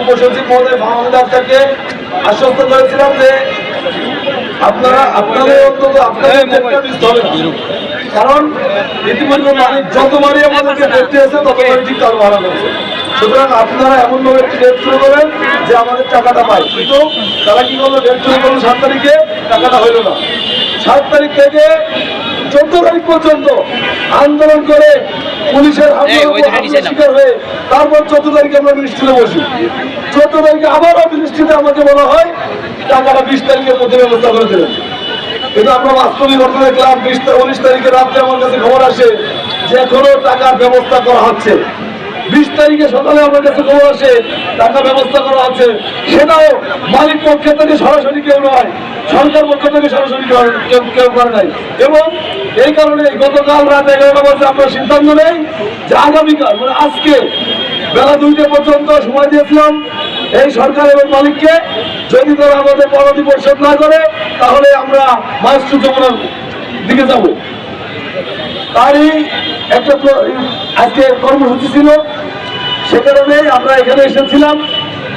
উপসচিব মহোদয় মাহমুদ আফতারকে আশ্বস্ত করেছিলাম যে আপনারা আপনাদের অন্তত আপনাদের মিস হবে না কারণ ইতিমধ্যে মালিক যতবারই আমাদেরকে দেখতে এসে ততবারই ঠিক তার ভাড়া করেছে সুতরাং আপনারা এমনভাবে একটি ডেট শুরু করেন যে আমাদের টাকাটা পাই। কিন্তু তারা কি করল ডেট শুরু করল সাত তারিখে? টাকাটা হইল না। সাত তারিখ থেকে চোদ্দ তারিখ পর্যন্ত আন্দোলন করে পুলিশের। শিকার হয়ে তারপর চোদ্দ তারিখে আমরা মিনিস্ট্রিতে বসি। চোদ্দ তারিখে আবারও মিনিস্ট্রিতে আমাকে বলা হয় টাকাটা বিশ তারিখের মধ্যে ব্যবস্থা করে দেবেন। কিন্তু আমরা বাস্তবিক ঘটনা দেখলাম বিশ উনিশ তারিখে রাত্রে আমার কাছে খবর আসে যে এখনও টাকার ব্যবস্থা করা হচ্ছে। বিশ তারিখে সকালে আমার কাছে খবর আসে, টাকা ব্যবস্থা করা আছে। সেটাও মালিক পক্ষ থেকে সরাসরি কেউ নয়, সরকার পক্ষ থেকে সরাসরি কেউ করে নাই। এবং এই কারণে গতকাল রাত এগারোটা বাজে আমরা সিদ্ধান্ত নেই, যে আগামীকাল মানে আজকে বেলা দুইটা পর্যন্ত সময় দিয়েছিলাম এই সরকার এবং মালিককে, যদি তারা আমাদের পরবর্তী পরিশোধ না করে, তাহলে আমরা মাস্টু যমুনার দিকে যাব। তারই একটা আজকে কর্মসূচি ছিল, সে কারণে আমরা এখানে এসেছিলাম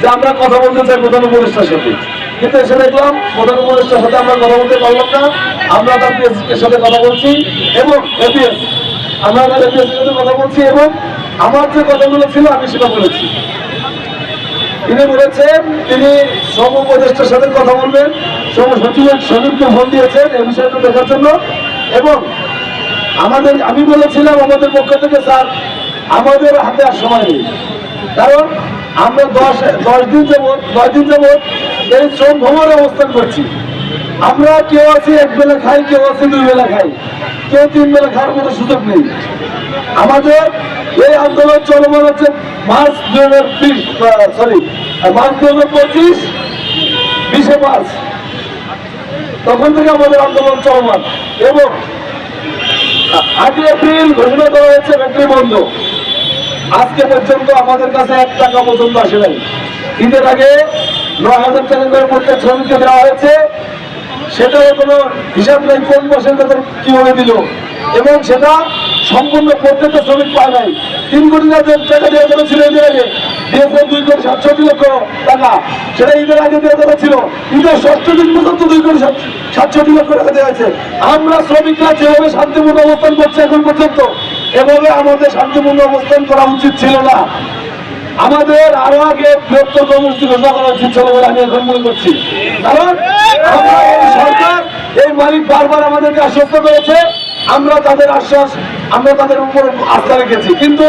যে আমরা কথা বলতে চাই প্রধান উপদেষ্টার সাথে। কিন্তু এসে দেখলাম প্রধান উপদেষ্টার সাথে আমরা কথা বলতে পারলাম না, আমরা তার এর সাথে কথা বলছি এবং এপিএস আমরা তার এপিএস এর সাথে কথা বলছি এবং আমার যে কথাগুলো ছিল আমি সেটা বলেছি। তিনি বলেছেন, তিনি শ্রম উপদেষ্টার সাথে কথা বলবেন শ্রম সচিবের সচিবকে ফোন দিয়েছেন এই বিষয়টা দেখার জন্য এবং আমাদের, আমি বলেছিলাম আমাদের পক্ষ থেকে, স্যার, আমাদের হাতে আর সময় নেই। কারণ আমরা দশ দশ দিন যাবৎ, দশ দিন যাবৎ এই শ্রম ভবনে অবস্থান করছি। আমরা কেউ আছি, এক বেলা খাই, কেউ আছে, দুই বেলা খাই। কেউ তিন বেলা খাওয়ার মতো সুযোগ নেই। আমাদের এই আন্দোলন চলমান হচ্ছে মার্চ দু হাজার বিশ সরি মার্চ দু হাজার পঁচিশ, বিশে মার্চ। তখন থেকে আমাদের আন্দোলন চলমান। এবং আটই এপ্রিল ঘোষণা করা হয়েছে ব্যাটারি বন্ধ। আজকে পর্যন্ত আমাদের কাছে এক টাকা পর্যন্ত আসে নাই। ঈদের আগে ন হাজার টাকা করে প্রত্যেক শ্রমিককে দেওয়া হয়েছে। সেটাও কোনো হিসাব নেই কোন মাসের বেতন কীভাবে দিল। এবং সেটা সম্পূর্ণ প্রত্যেকটা শ্রমিক পায় নাই। তিন কোটি টাকা দেওয়া কথা ছিল ঈদের আগে। দিয়েছে দুই কোটি সাতষট্টি লক্ষ টাকা। সেটা ঈদের আগে দেওয়া কথা ছিল। ঈদের ষষ্ঠ দিন পর্যন্ত দুই কোটি সাত- সাতষট্টি লক্ষ টাকা দেওয়া হয়েছে। আমরা শ্রমিকরা যেভাবে শান্তিপূর্ণ অবস্থান করছি এখন পর্যন্ত, এভাবে আমাদের শান্তিপূর্ণ অবস্থান করা উচিত ছিল না। আমাদের আরও আগে বৃহত্তর কর্মসূচি ঘোষণা করা উচিত ছিল বলে আমি এখন মনে করছি। কারণ সরকার, এই মালিক বারবার আমাদেরকে আশ্বস্ত করেছে। আমরা তাদের আশ্বাস, আমরা তাদের উপর আস্থা রেখেছি। কিন্তু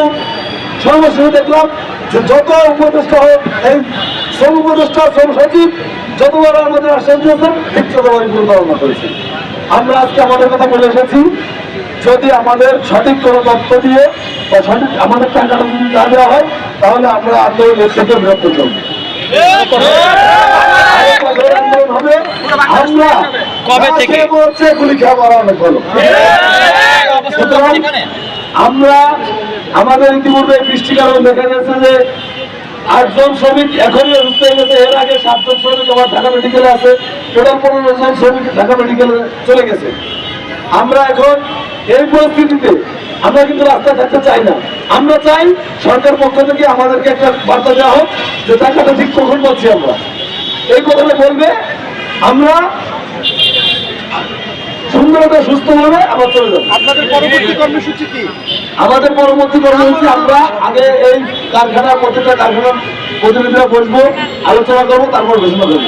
সর্বশেষে দেখলাম যে যত উপদেষ্টা হোক, এই শ্রম উপদেষ্টা, শ্রম সচিব, যতবার আমাদের আশ্বাস দিয়েছেন ঠিক ততবারই প্রতারণা করেছে। আমরা আজকে আমাদের কথা বলে এসেছি, যদি আমাদের সঠিক কোনো তথ্য দিয়ে বা সঠিক আমাদের টাকাটা যদি না দেওয়া হয়, তাহলে আমরা আন্দোলনের থেকে বিরত করব কবে থেকে? মরছে গুলি অনেক আমরা আমাদের ইতিপূর্বে বৃষ্টি কারণ দেখা গেছে যে আটজন শ্রমিক এখনই অসুস্থ হয়ে গেছে। এর আগে সাতজন শ্রমিক আমার ঢাকা মেডিকেলে আছে। টোটাল পনেরো জন শ্রমিক ঢাকা মেডিকেলে চলে গেছে। আমরা এখন এই পরিস্থিতিতে আমরা কিন্তু রাস্তায় থাকতে চাই না। আমরা চাই সরকার পক্ষ থেকে আমাদেরকে একটা বার্তা দেওয়া হোক যে টাকাটা ঠিক কখন পাচ্ছি আমরা। এই কথাটা বলবে আমরা সুন্দরতা সুস্থভাবে আবার চলে যাব। আপনাদের পরবর্তী কর্মসূচি কি? আমাদের পরবর্তী কর্মসূচি আমরা আগে এই কারখানা প্রত্যেকটা কারখানার প্রতিনিধিরা বসবো আলোচনা করব তারপর ঘোষণা করব।